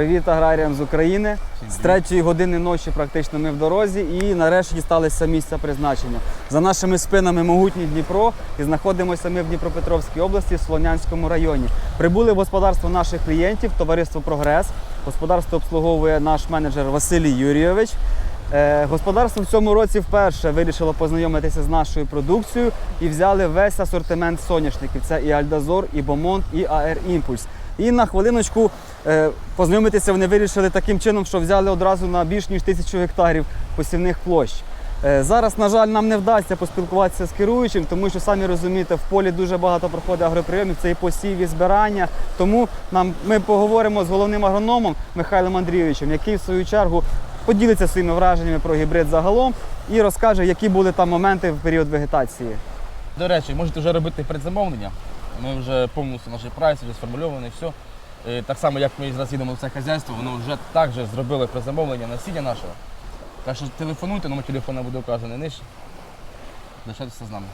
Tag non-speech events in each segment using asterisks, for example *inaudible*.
Привіт аграріям з України. З третьої години ночі практично ми в дорозі і нарешті дісталися місця призначення. За нашими спинами могутній Дніпро і знаходимося ми в Дніпропетровській області, в Слонянському районі. Прибули в господарство наших клієнтів, товариство Прогрес. Господарство обслуговує наш менеджер Василій Юрійович. Е, Господарство в цьому році вперше вирішило познайомитися з нашою продукцією і взяли весь асортимент соняшників. Це і Альдазор, і Бомонт, і АР Імпульс. І на хвилиночку е, познайомитися вони вирішили таким чином, що взяли одразу на більш ніж тисячу гектарів посівних площ. Е, Зараз, на жаль, нам не вдасться поспілкуватися з керуючим, тому що самі розумієте, в полі дуже багато проходить агроприйомів, це і посів, і збирання. Тому нам ми поговоримо з головним агрономом Михайлом Андрійовичем, який в свою чергу поділиться своїми враженнями про гібрид загалом і розкаже, які були там моменти в період вегетації. До речі, можете вже робити предзамовлення. Ми вже повністю наші прайси вже сформульовані, все. Е, Так само, як ми зараз їдемо в це хазяйство, воно вже також зробили предзамовлення насіння нашого. Так що телефонуйте, номер телефону буде вказаний нижче. Лишайтеся з нами.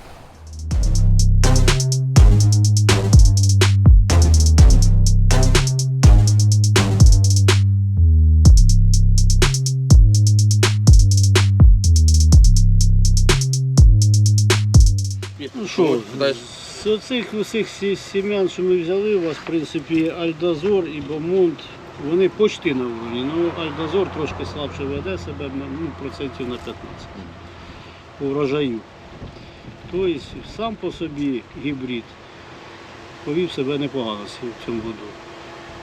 Ну що, Дай- з оцих усіх сім'ян, що ми взяли, у вас, в принципі, Альдазор і Бомонт, вони почти на уровні. Ну, Альдазор трошки слабше веде себе, ну, процентів на 15 по врожаю. Тобто сам по собі гібрид повів себе непогано в цьому году.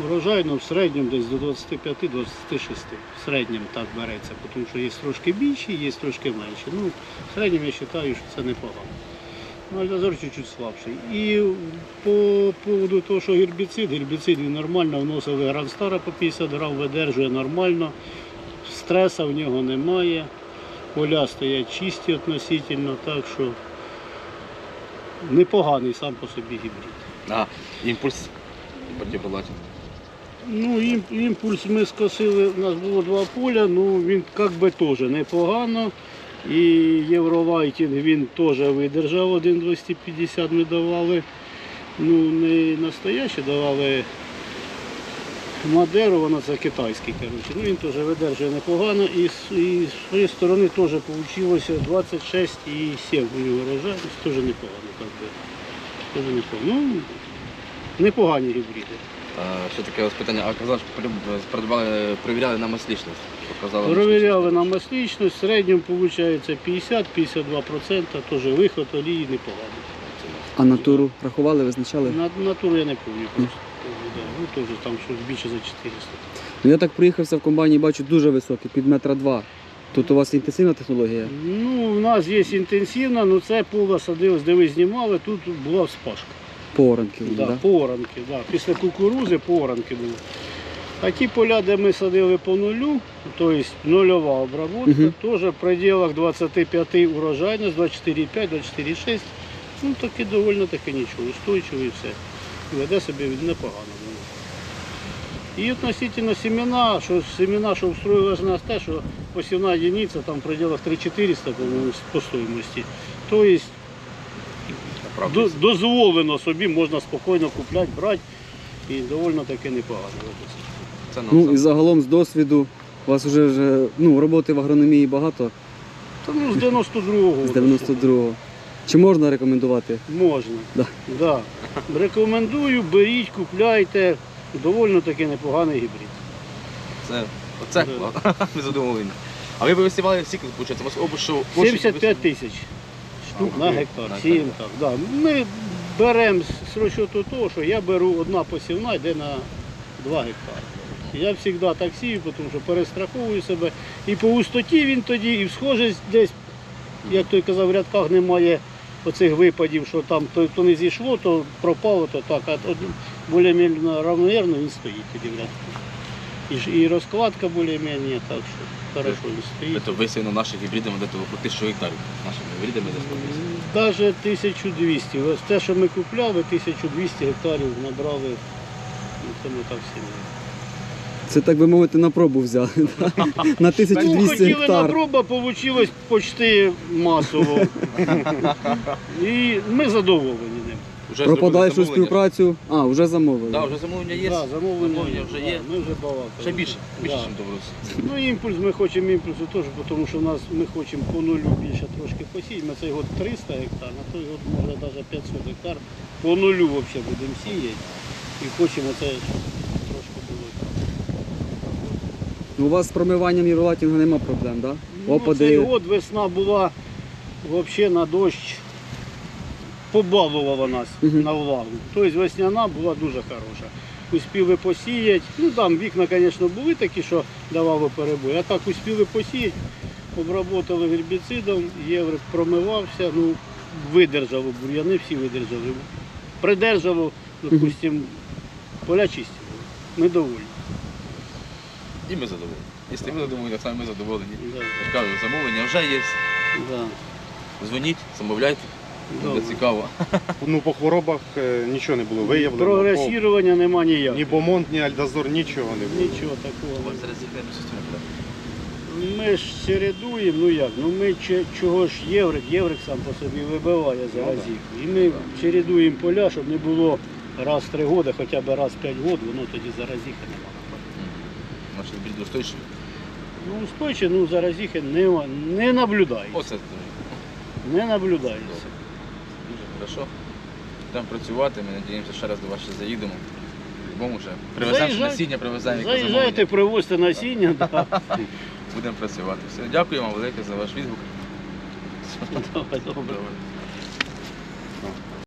Урожайно в середньому десь до 25-26. В середньому так береться, тому що є трошки більші, є трошки менші. Ну, в середньому я вважаю, що це непогано. Ну, Альдазор чуть-чуть слабший. І по поводу того, що гербіцид, гербіцид він нормально вносили Гранстара по 50 грам, видержує нормально, стреса в нього немає. Поля стоять чисті относительно, так що непоганий сам по собі гібрид. А, імпульс. Противолатин. Ну, імпульс ми скосили, у нас було два поля, ну він як би теж непогано. І Євровайтінг він теж видержав, 1,250 ми давали. Ну, не настояще давали Мадеру, воно це китайський, коротше. Ну, він теж видержує непогано. І, і з своєї сторони теж вийшло 26,7 у нього урожайність, теж непогано. Теж непогано. Ну, непогані гібриди. Ще таке ось питання, а казав, що перевіряли на маслічність. Показали Провіряли на масличність, в середньому виходить 50-52%, теж виход олії непоганий. А натуру рахували, визначали? На натуру я не пам'ятаю Ну теж там щось більше за 400. Ну я так приїхався в комбайні, бачу дуже високий, під метра два. Тут у вас інтенсивна технологія? Ну, у нас є інтенсивна, але це поле садилось, де ви знімали, тут була вспашка. Поранки, Да, да? Поранки, да. Після кукурузи поранки були. А ті поля, де ми садили по нулю, тобто нульова обробка, Мгм. теж в пределах 25 урожайність, 24,5, 24,6. Ну таки доволі таки нічого, устойчивий все. І Веде себе непогано. було. І относительно семена, що семена, що встроїлось нас те, що посівна одиниця там в пределах 3400, по-моєму, по стоїмості. Тобто до- дозволено собі, можна спокійно купляти, брати і доволі таки непогано. Це нам Ну і загалом з досвіду у вас вже, вже ну, роботи в агрономії багато Та ну з 92-го. з 92-го. Чи можна рекомендувати? Можна. Да. Да. Рекомендую, беріть, купляйте. Доволі таки непоганий гібрид. Це, оце, Да. *laughs* ми задоволені. А ви б висівали всі, виходить, у вас обушу 75 тисяч штук на гектар. так. Да. Ми беремо з розчету того, що я беру одна посівна, йде на 2 гектари. Я завжди так сію, тому що перестраховую себе. І по густоті він тоді, і в схожість десь, як той казав, в рядках немає оцих випадів, що там то, то не зійшло, то пропало, то так. А більш-менш равномірно він стоїть тоді в рядку. І, і розкладка більш-менш, так що хорошо він стоїть. Це висівно наших гібридами, де то по тисячу гектарів. Нашими гібридами десь. Навіть 1200. Ось те, що ми купляли, 1200 гектарів набрали. Ну, Це ми так всі. Це так би мовити на пробу взяли. *laughs* да? На Ну, 1200 хотіли на гектар. проба, вийшло почти масово. *laughs* І ми задоволені Вже Про подальшу співпрацю. А, вже замовили. Так, вже замовлення є. Да, замовлення, Замовлення вже да, є. Ми вже балакали. Ще більше, більше, Да. ніж доброс. Ну імпульс, ми хочемо імпульсу теж, тому що у нас ми хочемо по нулю більше трошки посіяти. Ми цей год 300 гектар, на той год може навіть 500 гектар. По нулю взагалі будемо сіяти. І хочемо це трошки було. Ну, у вас з промиванням і ролатінгу нема проблем, так? Да? Ну, Опади. цей год весна була взагалі на дощ. Побалувала нас на влагу. Тобто весняна була дуже хороша. Успіли посіяти. Ну там вікна, звісно, були такі, що давали перебої. А так успіли посіяти, обработали гербіцидом, єврик промивався, ну, видержало бур'яни, всі видержали. Придержало, допустимо, поля чисті. Ми доволі. І ми задоволені. Якщо ви задоволені, само ми задоволені. Да, Я ж кажу, замовлення вже є. да. Дзвоніть, замовляйте. Буде цікаво. *laughs* Ну, по хворобах е, нічого не було виявлено. Прогресування нема ніякого. Ні бомонд, ні альдозор, нічого не було. Нічого такого. Ми ж чередуємо, ну як, ну ми чого ж єврик, єврик сам по собі вибиває Ну, заразів. І ми чередуємо поля, щоб не було раз в три роки, хоча б раз в п'ять років, воно тоді заразіхи немає. Наші більш достойші. Ну, устойче, ну заразіхи не, не наблюдається. Оце Не наблюдається. Дуже хорошо. Будемо працювати, ми надіємося, ще раз до вас ще заїдемо. По-любому вже. Привеземо ще Заїжджайте. насіння, привеземо яке Заїжджайте, замовлення. привозьте насіння, да. Будемо працювати. Все, дякуємо вам велике за ваш відгук. Добре, добре. Добре.